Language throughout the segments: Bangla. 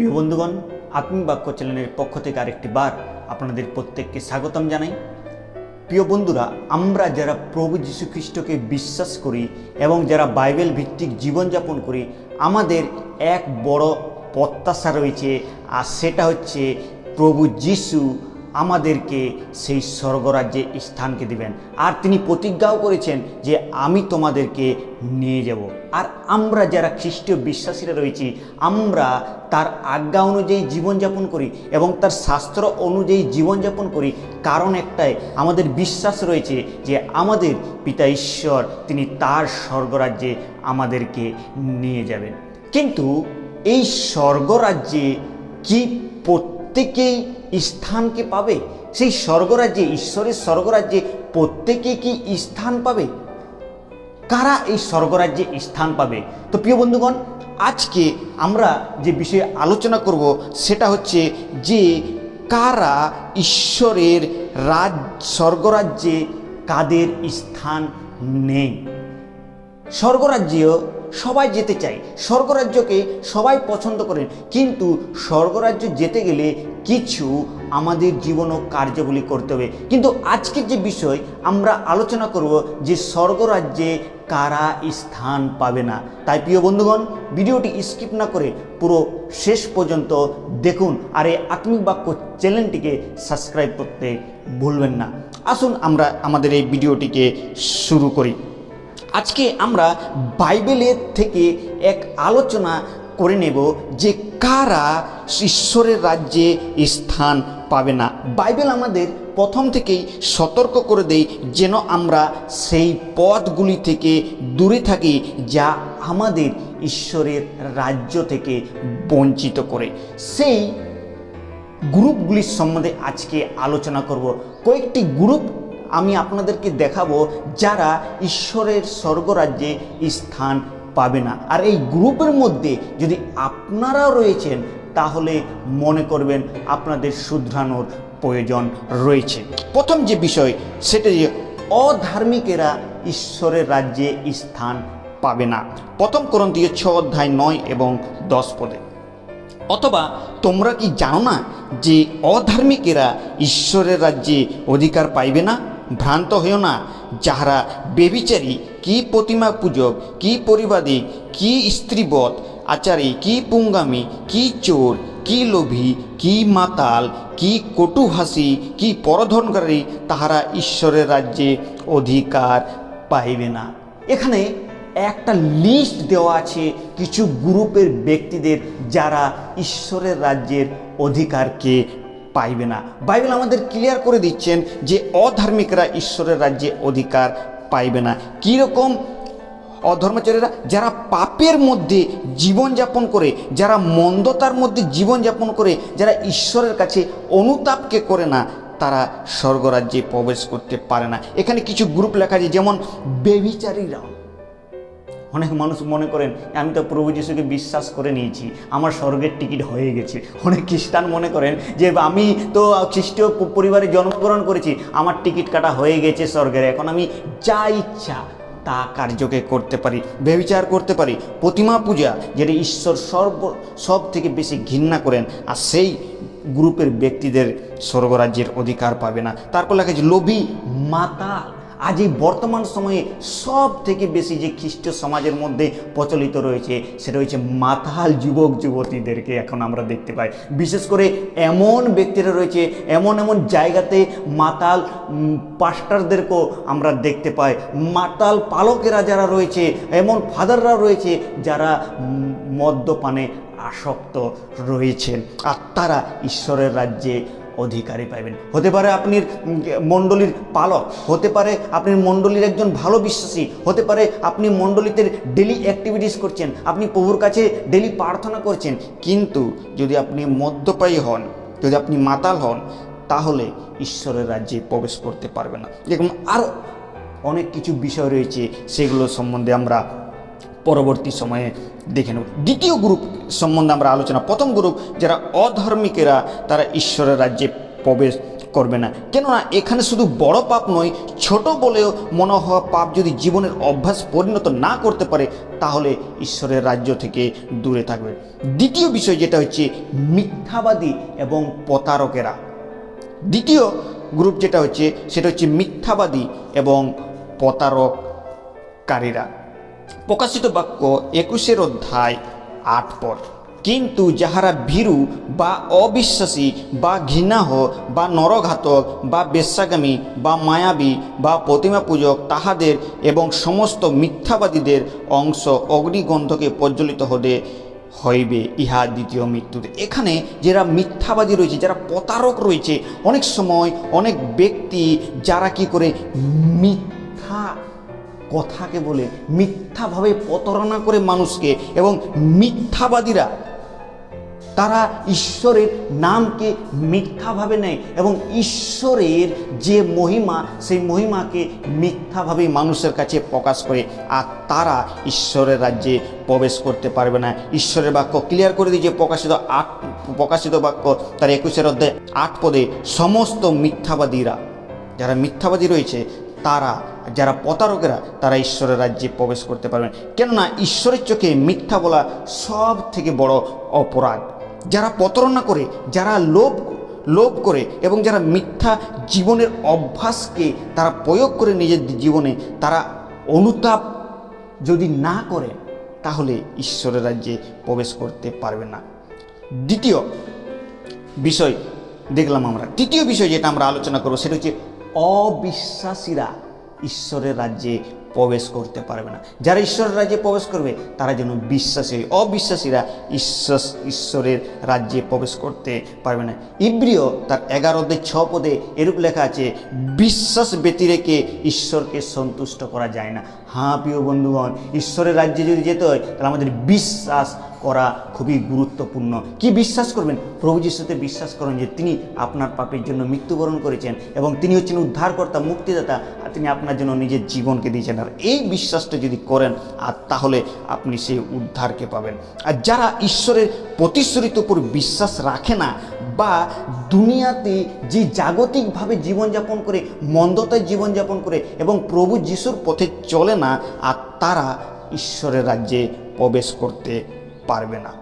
প্রিয় বন্ধুগণ আত্মিক বাক্য চ্যানেলের পক্ষ থেকে আরেকটি বার আপনাদের প্রত্যেককে স্বাগতম জানাই। প্রিয় বন্ধুরা, আমরা যারা প্রভু যীশু খ্রিস্টকে বিশ্বাস করি এবং যারা বাইবেল ভিত্তিক জীবনযাপন করি, আমাদের এক বড় প্রত্যাশা রয়েছে, আর সেটা হচ্ছে প্রভু যিশু আমাদেরকে সেই স্বর্গরাজ্যে স্থানকে দিবেন। আর তিনি প্রতিজ্ঞাও করেছেন যে আমি তোমাদেরকে নিয়ে যাব। আর আমরা যারা খ্রিস্টীয় বিশ্বাসীরা রয়েছি, আমরা তার আজ্ঞা অনুযায়ী জীবনযাপন করি এবং তার শাস্ত্র অনুযায়ী জীবনযাপন করি। কারণ একটাই, আমাদের বিশ্বাস রয়েছে যে আমাদের পিতা ঈশ্বর তিনি তার স্বর্গরাজ্যে আমাদেরকে নিয়ে যাবেন। কিন্তু এই স্বর্গরাজ্যে কি প্রত্যেকেই স্থানকে পাবে? সেই স্বর্গরাজ্যে, ঈশ্বরের স্বর্গরাজ্যে প্রত্যেকে কি স্থান পাবে? কারা এই স্বর্গরাজ্যে স্থান পাবে? তো প্রিয় বন্ধুগণ, আজকে আমরা যে বিষয়ে আলোচনা করব, সেটা হচ্ছে যে কারা ঈশ্বরের রাজ, স্বর্গরাজ্যে কাদের স্থান নেই স্বর্গরাজ্যেও সবাই যেতে চায়। স্বর্গরাজ্যকে সবাই পছন্দ করেন। কিন্তু স্বর্গরাজ্য যেতে গেলে কিছু আমাদের জীবন ও কার্যগুলি করতে হবে। কিন্তু আজকের যে বিষয়, আমরা আলোচনা করব যে স্বর্গরাজ্যে কারা স্থান পাবে না। তাই প্রিয় বন্ধুগণ, ভিডিওটি স্কিপ না করে পুরো শেষ পর্যন্ত দেখুন আর এই আত্মিক বাক্য চ্যানেলটিকে সাবস্ক্রাইব করতে ভুলবেন না। আসুন আমরা আমাদের এই ভিডিওটিকে শুরু করি। আজকে আমরা বাইবেলের থেকে এক আলোচনা করে নেব যে কারা ঈশ্বরের রাজ্যে স্থান পাবে না। বাইবেল আমাদের প্রথম থেকেই সতর্ক করে দেয় যেন আমরা সেই পথগুলি থেকে দূরে থাকি যা আমাদের ঈশ্বরের রাজ্য থেকে বঞ্চিত করে। সেই গ্রুপগুলির সম্বন্ধে আজকে আলোচনা করব। কয়েকটি গ্রুপ আমি আপনাদেরকে দেখাবো যারা ঈশ্বরের স্বর্গরাজ্যে স্থান পাবে না। আর এই গ্রুপের মধ্যে যদি আপনারাও রয়েছেন, তাহলে মনে করবেন আপনাদের শুধরানোর প্রয়োজন রয়েছে। প্রথম যে বিষয়, সেটা যে অধার্মিকেরা ঈশ্বরের রাজ্যে স্থান পাবে না। প্রথম করন্তীয় ছ অধ্যায় নয় এবং দশ পদে। অথবা তোমরা কি জানো না যে অধার্মিকেরা ঈশ্বরের রাজ্যে অধিকার পাইবে না? ভ্রান্ত হইও না, যাহারা বেবিচারী কি প্রতিমা পূজক, কি পরিবাদী, কি স্ত্রীবধ আচারী, কি পুঙ্গামী, কি চোর, কি লোভী, কি মাতাল, কি কটুভাষী কি পরধনকারী, তাহারা ঈশ্বরের রাজ্যে অধিকার পাইবে না। এখানে একটা লিস্ট দেওয়া আছে কিছু গ্রুপের ব্যক্তিদের যারা ঈশ্বরের রাজ্যের অধিকারকে পাইবে না। বাইবেল আমাদের ক্লিয়ার করে দিচ্ছেন যে অধার্মিকরা ঈশ্বরের রাজ্যে অধিকার পাইবে না। কীরকম অধর্মচারীরা? যারা পাপের মধ্যে জীবনযাপন করে, যারা মন্দতার মধ্যে জীবনযাপন করে, যারা ঈশ্বরের কাছে অনুতাপকে করে না, তারা স্বর্গরাজ্যে প্রবেশ করতে পারে না। এখানে কিছু গ্রুপ লেখা আছে, যেমন বেবিচারীরা অনেক মানুষ মনে করেন, আমি তো প্রভু যিশুকে বিশ্বাস করে নিয়েছি, আমার স্বর্গের টিকিট হয়ে গেছে। অনেক খ্রিস্টান মনে করেন যে, আমি তো খ্রিস্টীয় পরিবারে জন্মগ্রহণ করেছি, আমার টিকিট কাটা হয়ে গেছে স্বর্গের। এখন আমি যা ইচ্ছা তা কার্যকে করতে পারি, ব্যবিচার করতে পারি, প্রতিমা পূজা যেটা ঈশ্বর সর্ব, সব থেকে বেশি ঘৃণা করেন, আর সেই গ্রুপের ব্যক্তিদের স্বর্গরাজ্যের অধিকার পাবে না। তারপর লেখা লোভী মাতাল আজ এই বর্তমান সময়ে সব থেকে বেশি যে খ্রিস্ট সমাজের মধ্যে প্রচলিত রয়েছে, সেটা হচ্ছে মাতাল যুবক যুবতীদেরকে এখন আমরা দেখতে পাই। বিশেষ করে এমন ব্যক্তিরা রয়েছে, এমন এমন জায়গাতে মাতাল পাস্টারদেরকেও আমরা দেখতে পাই। মাতাল পালকেরা যারা রয়েছে, এমন ফাদাররা রয়েছে যারা মদ্যপানে আসক্ত রয়েছেন। আর তারা ঈশ্বরের রাজ্যে অধিকারী পাইবেন। হতে পারে আপনি মণ্ডলীর পালক, হতে পারে আপনি মণ্ডলীর একজন ভালো বিশ্বাসী, হতে পারে আপনি মণ্ডলীতে ডেলি অ্যাক্টিভিটিস করছেন, আপনি প্রভুর কাছে ডেলি প্রার্থনা করছেন, কিন্তু যদি আপনি মদ্যপায়ী হন, যদি আপনি মাতাল হন, তাহলে ঈশ্বরের রাজ্যে প্রবেশ করতে পারবে না। এরকম আরও অনেক কিছু বিষয় রয়েছে, সেগুলো সম্বন্ধে আমরা পরবর্তী সময়ে দেখে নেব। দ্বিতীয় গ্রুপ সম্বন্ধে আমরা আলোচনা। প্রথম গ্রুপ যারা অধার্মিকেরা, তারা ঈশ্বরের রাজ্যে প্রবেশ করবে না। কেননা এখানে শুধু বড় পাপ নয়, ছোট বলেও মনে হওয়া পাপ যদি জীবনের অভ্যাস পরিণত না করতে পারে, তাহলে ঈশ্বরের রাজ্য থেকে দূরে থাকবে। দ্বিতীয় বিষয় যেটা হচ্ছে মিথ্যাবাদী এবং প্রতারকেরা। দ্বিতীয় গ্রুপ যেটা হচ্ছে, সেটা হচ্ছে মিথ্যাবাদী এবং প্রতারককারীরা। প্রকাশিত বাক্য একুশের অধ্যায় আট পদ কিন্তু যাহারা ভীরু বা অবিশ্বাসী বা ঘৃণাহ বা নরঘাতক বা বেশ্যাগামী বা মায়াবী বা প্রতিমা পূজক তাহাদের এবং সমস্ত মিথ্যাবাদীদের অংশ অগ্নিগন্ধকে প্রজ্বলিত হতে হইবে, ইহা দ্বিতীয় মৃত্যুতে। এখানে যারা মিথ্যাবাদী রয়েছে, যারা প্রতারক রয়েছে, অনেক সময় অনেক ব্যক্তি যারা কি করে মিথ্যা কথাকে বলে মিথ্যাভাবে প্রতারণা করে মানুষকে এবং মিথ্যাবাদীরা, তারা ঈশ্বরের নামকে মিথ্যাভাবে নেয় এবং ঈশ্বরের যে মহিমা, সেই মহিমাকে মিথ্যাভাবে মানুষের কাছে প্রকাশ করে, আর তারা ঈশ্বরের রাজ্যে প্রবেশ করতে পারবে না। ঈশ্বরের বাক্য ক্লিয়ার করে দিয়ে প্রকাশিত আট, প্রকাশিত বাক্য তার একুশের অধ্যায় আট পদে সমস্ত মিথ্যাবাদীরা, যারা মিথ্যাবাদী রয়েছে তারা, যারা প্রতারকেরা, তারা ঈশ্বরের রাজ্যে প্রবেশ করতে পারবেন কেননা ঈশ্বরের চোখে মিথ্যা বলা সব থেকে বড় অপরাধ। যারা প্রতারণা করে, যারা লোভ লোভ করে এবং যারা মিথ্যা জীবনের অভ্যাসকে তারা প্রয়োগ করে নিজের জীবনে, তারা অনুতাপ যদি না করে, তাহলে ঈশ্বরের রাজ্যে প্রবেশ করতে পারবে না। দ্বিতীয় বিষয় দেখলাম আমরা। তৃতীয় বিষয় যেটা আমরা আলোচনা করব, সেটা হচ্ছে অবিশ্বাসীরা ঈশ্বরের রাজ্যে প্রবেশ করতে পারবে না। যারা ঈশ্বরের রাজ্যে প্রবেশ করবে, তারা যেন বিশ্বাসী অবিশ্বাসীরা ঈশ্বর ঈশ্বরের রাজ্যে প্রবেশ করতে পারবে না। ইব্রিয় তার এগারো অধ্যায় ছ পদে এরূপ লেখা আছে, বিশ্বাস ব্যতি রেখে ঈশ্বরকে সন্তুষ্ট করা যায় না। হ্যাঁ প্রিয় বন্ধুগণ, ঈশ্বরের রাজ্যে যদি যেতে হয়, তাহলে আমাদের বিশ্বাস করা খুবই গুরুত্বপূর্ণ। কি বিশ্বাস করবেন? প্রভু যিশুতে বিশ্বাস করেন যে তিনি আপনার পাপের জন্য মৃত্যুবরণ করেছেন এবং তিনি হচ্ছেন উদ্ধারকর্তা, মুক্তিদাতা, আর তিনি আপনার জন্য নিজের জীবনকে দিয়েছেন। আর এই বিশ্বাসটা যদি করেন, আর তাহলে আপনি সেই উদ্ধারকে পাবেন। আর যারা ঈশ্বরের প্রতিশ্রুতির উপর বিশ্বাস রাখে না, বা দুনিয়াতে যে জাগতিকভাবে জীবনযাপন করে, মন্দতায় জীবনযাপন করে এবং প্রভু যিশুর পথে চলে না, আর তারা ঈশ্বরের রাজ্যে প্রবেশ করতে পারবে না।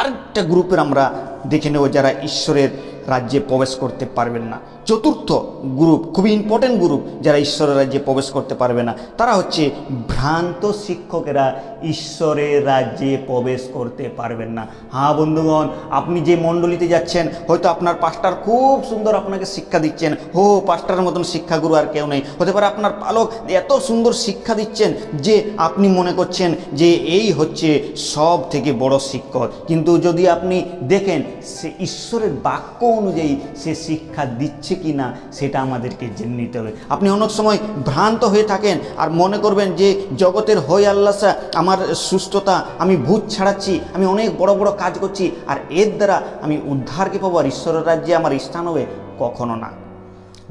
আরেকটা গ্রুপের আমরা দেখে নেব যারা ঈশ্বরের রাজ্যে প্রবেশ করতে পারবেন না। চতুর্থ গ্রুপ খুবই ইম্পর্টেন্ট গ্রুপ যারা ঈশ্বরের রাজ্যে প্রবেশ করতে পারবে না, তারা হচ্ছে ভ্রান্ত শিক্ষকেরা ঈশ্বরের রাজ্যে প্রবেশ করতে পারবেন না। হ্যাঁ বন্ধুগণ, আপনি যে মণ্ডলীতে যাচ্ছেন, হয়তো আপনার পাস্টার খুব সুন্দর আপনাকে শিক্ষা দিচ্ছেন। হো পাস্টারের মতন শিক্ষাগুরু আর কেউ নেই। হতে পারে আপনার পালক এত সুন্দর শিক্ষা দিচ্ছেন যে আপনি মনে করছেন যে এই হচ্ছে সব থেকে বড় শিক্ষক। কিন্তু যদি আপনি দেখেন, সে ঈশ্বরের বাক্য অনুযায়ী সে শিক্ষা দিচ্ছে কি না সেটা আমাদেরকে জেনে নিতে হবে। আপনি অনেক সময় ভ্রান্ত হয়ে থাকেন আর মনে করবেন যে জগতের হই আল্লাসা আমার সুস্থতা, আমি ভূত ছাড়াচ্ছি, আমি অনেক বড় বড় কাজ করছি, আর এর দ্বারা আমি উদ্ধারকে পাবো আর ঈশ্বরের রাজ্যে আমার স্থান হবে কখনো না।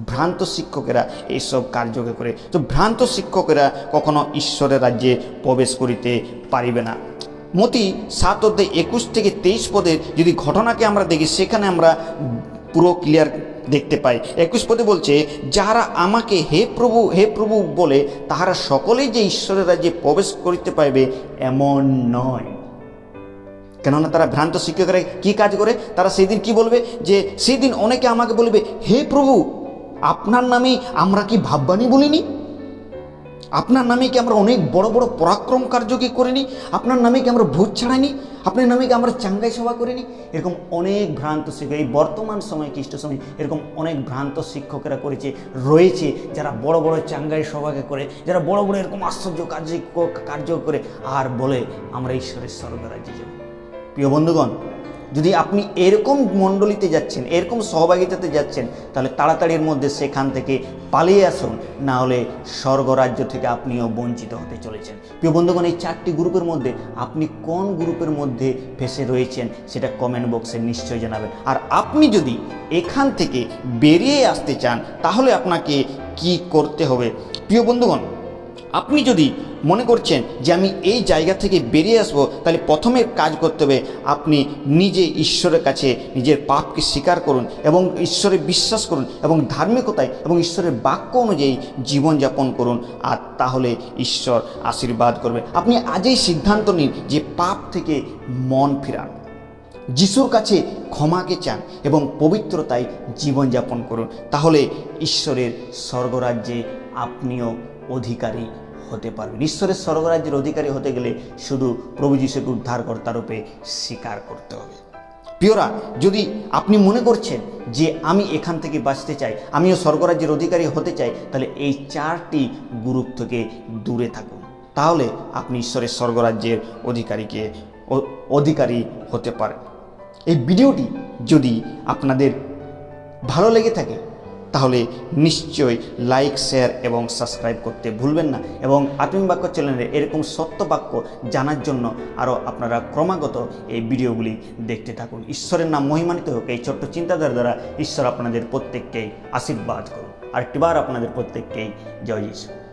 ভ্রান্ত শিক্ষকেরা এইসব কার্যকে করে, তো ভ্রান্ত শিক্ষকেরা কখনো ঈশ্বরের রাজ্যে প্রবেশ করিতে পারিবে না। মতি সাত অধ্যায় একুশ থেকে তেইশ পদের যদি ঘটনাকে আমরা দেখি, সেখানে আমরা পুরো ক্লিয়ার দেখতে পাই। একুশ পদে বলছে যারা আমাকে হে প্রভু হে প্রভু বলে, তাহারা সকলেই যে ঈশ্বরের রাজ্যে প্রবেশ করিতে পাইবে, এমন নয়। কেননা তারা ভ্রান্ত শিক্ষকরা কি কাজ করে? তারা সেই দিন কি বলবে? যে সেই দিন অনেকে আমাকে বলবে, হে প্রভু, আপনার নামে আমরা কি ভাববানি বলিনি? আপনার নামে কি আমরা অনেক বড় বড় পরাক্রম কার্য কি করিনি? আপনার নামে কি আমরা ভূত ছাড়াইনি? আপনার নামে কি আমরা চাঙ্গাই সভা করিনি? এরকম অনেক ভ্রান্ত শিক্ষক, এই বর্তমান সময়, খ্রিস্ট সময়, এরকম অনেক ভ্রান্ত শিক্ষকেরা করেছে, রয়েছে, যারা বড় বড় চাঙ্গাই সভাকে করে, যারা বড় বড় এরকম আশ্চর্য কার্য কার্য করে, আর বলে আমরা ঈশ্বরের স্বর্গরাজ্যে যাব। প্রিয় বন্ধুগণ যদি আপনি এরকম মণ্ডলীতে যাচ্ছেন, এরকম সহভাগিতাতে যাচ্ছেন, তাহলে তাড়াতাড়ির মধ্যে সেখান থেকে পালিয়ে আসুন। না হলে স্বর্গরাজ্য থেকে আপনিও বঞ্চিত হতে চলেছেন। প্রিয় বন্ধুগণ, এই চারটি গ্রুপের মধ্যে আপনি কোন গ্রুপের মধ্যে ফেসে রয়েছেন, সেটা কমেন্ট বক্সে নিশ্চয়ই জানাবেন। আর আপনি যদি এখান থেকে বেরিয়ে আসতে চান, তাহলে আপনাকে কি করতে হবে? প্রিয় বন্ধুগণ আপনি যদি মনে করছেন যে আমি এই জায়গা থেকে বেরিয়ে আসব, তাহলে প্রথমে কাজ করতে হবে আপনি নিজে ঈশ্বরের কাছে নিজের পাপকে স্বীকার করুন এবং ঈশ্বরে বিশ্বাস করুন এবং ধার্মিকতায় এবং ঈশ্বরের বাক্য অনুযায়ী জীবনযাপন করুন আর তাহলে ঈশ্বর আশীর্বাদ করবে। আপনি আজই সিদ্ধান্ত নিন যে পাপ থেকে মন ফিরান। যিশুর কাছে ক্ষমাকে চান এবং পবিত্রতায় জীবনযাপন করুন। তাহলে ঈশ্বরের স্বর্গরাজ্যে আপনিও অধিকারী হতে পারবেন। ঈশ্বরের স্বর্গরাজ্যের অধিকারী হতে গেলে শুধু প্রভু যিশুকে উদ্ধারকর্তা রূপে স্বীকার করতে হবে। প্রিয়রা, যদি আপনি মনে করছেন যে আমি এখান থেকে বাঁচতে চাই, আমিও স্বর্গরাজ্যের অধিকারী হতে চাই, তাহলে এই চারটি গ্রুপ থেকে দূরে থাকুন। তাহলে আপনি ঈশ্বরের স্বর্গরাজ্যের অধিকারীকে অধিকারী হতে পারেন। এই ভিডিওটি যদি আপনাদের ভালো লেগে থাকে তাহলে নিশ্চয়ই লাইক শেয়ার এবং সাবস্ক্রাইব করতে ভুলবেন না। এবং আপিম বাক্য চ্যানেলে এরকম সত্য বাক্য জানার জন্য আরও আপনারা ক্রমাগত এই ভিডিওগুলি দেখতে থাকুন। ঈশ্বরের নাম মহিমানিত হোক, এই ছোট্ট চিন্তাধারা দ্বারা ঈশ্বর আপনাদের প্রত্যেককেই আশীর্বাদ করুন আর একটিবার আপনাদের প্রত্যেককেই জয় যিশু।